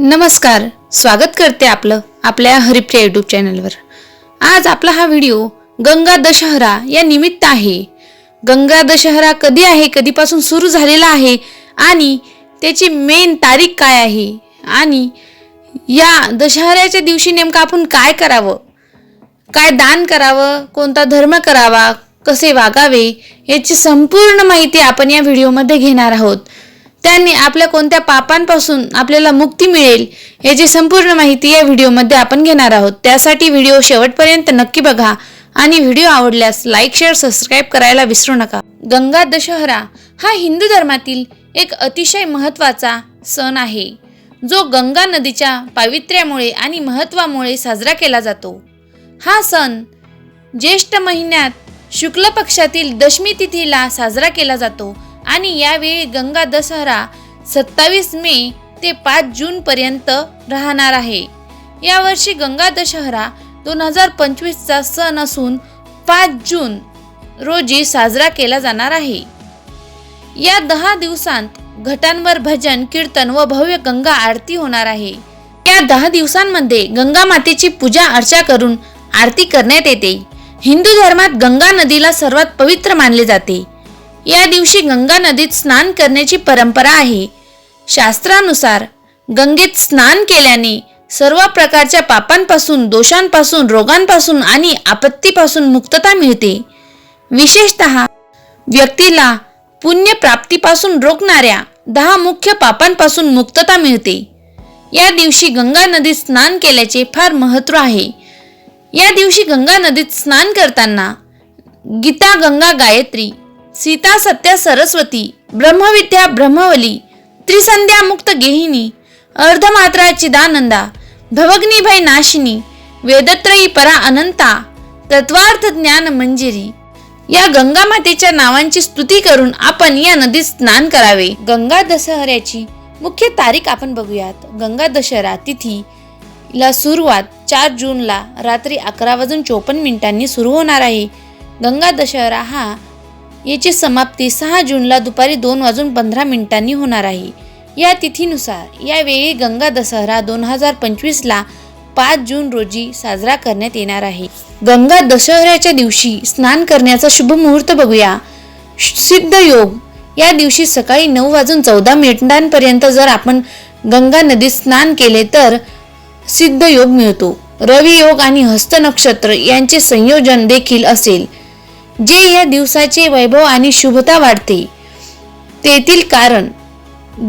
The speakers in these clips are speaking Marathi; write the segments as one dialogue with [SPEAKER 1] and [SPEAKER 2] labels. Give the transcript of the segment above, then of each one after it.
[SPEAKER 1] नमस्कार स्वागत करते आपलं आपल्या हरिप्रिया यूट्यूब चॅनलवर आज आपला हा व्हिडिओ गंगा दशहरा या निमित्त आहे गंगा दशहरा कधी आहे कधीपासून सुरू झालेला आहे आणि त्याची मेन तारीख काय आहे आणि या दशहऱ्याच्या दिवशी नेमकं आपण काय करावं काय दान करावं कोणता धर्म करावा कसे वागावे याची संपूर्ण माहिती आपण या व्हिडिओमध्ये घेणार आहोत त्यांनी आपल्या कोणत्या पापांपासून आपल्याला मुक्ती मिळेल याची संपूर्ण माहिती या व्हिडिओमध्ये आपण घेणार आहोत त्यासाठी व्हिडिओ शेवटपर्यंत नक्की बघा आणि व्हिडिओ आवडल्यास लाईक शेअर सबस्क्राईब करायला विसरू नका
[SPEAKER 2] गंगा दशहरा हा हिंदू धर्मातील एक अतिशय महत्त्वाचा सण आहे जो गंगा नदीच्या पावित्र्यामुळे आणि महत्वामुळे साजरा केला जातो हा सण ज्येष्ठ महिन्यात शुक्ल पक्षातील दशमी तिथीला साजरा केला जातो आणि यावेळी गंगा दशहरा सत्तावीस मे ते पाच पर्यंत राहणार आहे यावर्षी गंगा दशहरा दोन हजार पंचवीसचा सण असून पाच जून रोजी साजरा केला जाणार आहे या दहा दिवसांत घटांवर भजन कीर्तन व भव्य गंगा आरती होणार आहे या दहा दिवसांमध्ये गंगा मातेची पूजा अर्चा करून आरती करण्यात येते हिंदू धर्मात गंगा नदीला सर्वात पवित्र मानले जाते या दिवशी गंगा नदीत स्नान करण्याची परंपरा आहे शास्त्रानुसार गंगेत स्नान केल्याने सर्व प्रकारच्या पापांपासून दोषांपासून रोगांपासून आणि आपत्तीपासून मुक्तता मिळते विशेषत व्यक्तीला पुण्य प्राप्तीपासून रोखणाऱ्या दहा मुख्य पापांपासून मुक्तता मिळते या दिवशी गंगा नदीत स्नान केल्याचे फार महत्त्व आहे या दिवशी गंगा नदीत स्नान करताना गीता गंगा गायत्री सीता सत्य सरस्वती ब्रह्मविद्या ब्रह्मवली त्रिसंध्या मुक्त गेहिनी अर्धमात्रा चिदानंदा भवग्नी भय नाशिनी वेदत्रयी परा अनंता तत्वार्थ ज्ञान मंजिरी या गंगा मातेच्या नावांची स्तुती करून आपण या नदीत स्नान करावे
[SPEAKER 3] गंगा दशहऱ्याची मुख्य तारीख आपण बघूयात गंगा दशहरा तिथी ला सुरुवात चार जूनला रात्री अकरा वाजून चोपन्न मिनिटांनी सुरू होणार आहे गंगा दशहरा हा याची समाप्ती सहा जूनला दुपारी दोन वाजून पंधरा मिनिटांनी होणार आहे या तिथीनुसार यावेळी गंगा दशहरा दोन हजार पंचवीसला पाच जून रोजी साजरा करण्यात येणार आहे
[SPEAKER 1] गंगा दशहऱ्याच्या दिवशी स्नान करण्याचा शुभ मुहूर्त बघूया सिद्ध योग या दिवशी सकाळी नऊ वाजून चौदा मिनिटांपर्यंत जर आपण गंगा नदीत स्नान केले तर सिद्ध योग मिळतो रवियोग आणि हस्त नक्षत्र यांचे संयोजन देखील असेल जे या दिवसाचे वैभव आणि शुभता वाढते तेथील कारण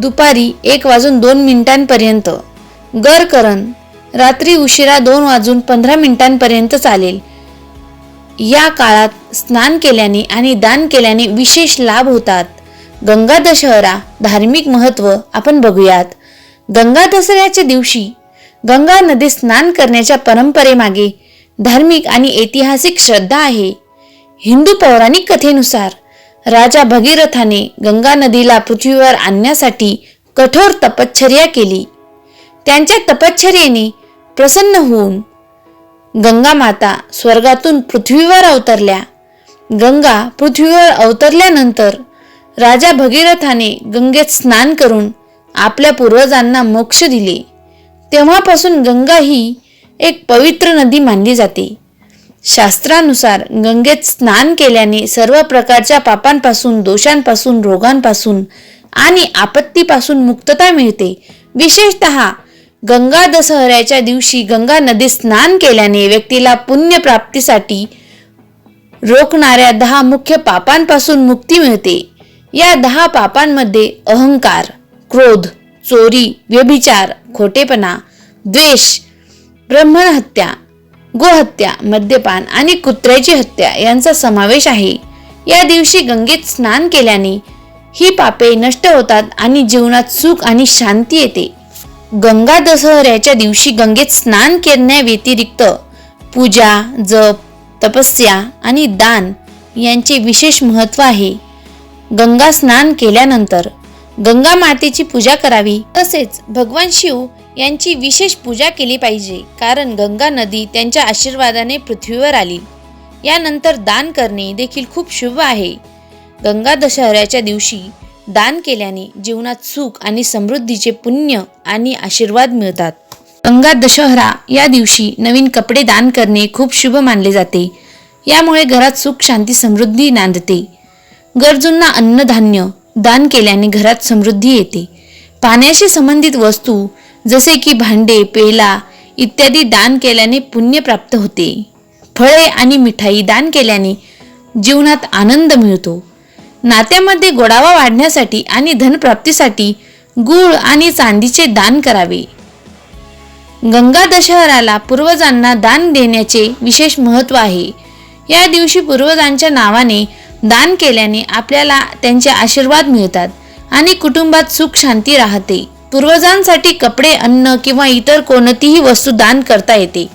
[SPEAKER 1] दुपारी एक वाजून दोन मिनिटांपर्यंत गरकरण रात्री उशिरा दोन वाजून पंधरा मिनिटांपर्यंत चालेल या काळात स्नान केल्याने आणि दान केल्याने विशेष लाभ होतात गंगा दशहरा धार्मिक महत्त्व आपण बघूयात गंगा दसऱ्याच्या दिवशी गंगा नदीत स्नान करण्याच्या परंपरेमागे धार्मिक आणि ऐतिहासिक श्रद्धा आहे हिंदू पौराणिक कथेनुसार राजा भगीरथाने गंगा नदीला पृथ्वीवर आणण्यासाठी कठोर तपश्चर्या केली त्यांच्या तपश्चर्येने प्रसन्न होऊन गंगा माता स्वर्गातून पृथ्वीवर अवतरल्या गंगा पृथ्वीवर अवतरल्यानंतर राजा भगीरथाने गंगेत स्नान करून आपल्या पूर्वजांना मोक्ष दिले तेव्हापासून गंगा ही एक पवित्र नदी मानली जाते शास्त्रानुसार गंगेत स्नान केल्याने सर्व प्रकारच्या पापांपासून दोषांपासून रोगांपासून आणि आपत्तीपासून मुक्तता मिळते विशेषत गंगा दसहऱ्याच्या दिवशी गंगा नदीत स्नान केल्याने व्यक्तीला पुण्य प्राप्तीसाठी रोखणाऱ्या दहा मुख्य पापांपासून मुक्ती मिळते या दहा पापांमध्ये अहंकार क्रोध चोरी व्यभिचार खोटेपणा द्वेष ब्रह्महत्या गोहत्या मद्यपान आणि कुत्र्याची हत्या यांचा समावेश आहे या दिवशी गंगेत स्नान केल्याने ही पापे नष्ट होतात आणि जीवनात सुख आणि शांती येते गंगा दसहऱ्याच्या दिवशी गंगेत स्नान करण्याव्यतिरिक्त पूजा जप तपस्या आणि दान यांचे विशेष महत्त्व आहे गंगा स्नान केल्यानंतर गंगा मातेची पूजा करावी तसेच भगवान शिव यांची विशेष पूजा केली पाहिजे कारण गंगा नदी त्यांच्या आशीर्वादाने पृथ्वीवर आली यानंतर दान करणे देखील खूप शुभ आहे गंगा दशहऱ्याच्या दिवशी दान केल्याने जीवनात सुख आणि समृद्धीचे पुण्य आणि आशीर्वाद मिळतात गंगा दशहरा या दिवशी नवीन कपडे दान करणे खूप शुभ मानले जाते यामुळे घरात सुख शांती समृद्धी नांदते गरजूंना अन्नधान्य दान केल्याने घरात समृद्धी येते पाण्याशी संबंधित वस्तू जसे की भांडे पेला इत्यादी दान केल्याने पुण्य प्राप्त होते फळे आणि मिठाई दान केल्याने जीवनात आनंद मिळतो नात्यामध्ये गोडावा वाढण्यासाठी आणि धनप्राप्तीसाठी गूळ आणि चांदीचे दान करावे गंगा दशहराला पूर्वजांना दान देण्याचे विशेष महत्त्व आहे या दिवशी पूर्वजांच्या नावाने दान केल्याने आपल्याला त्यांचे आशीर्वाद मिळतात आणि कुटुंबात सुख शांती राहते पूर्वजांसाठी कपडे अन्न किंवा इतर कोणतीही वस्तू दान करता येते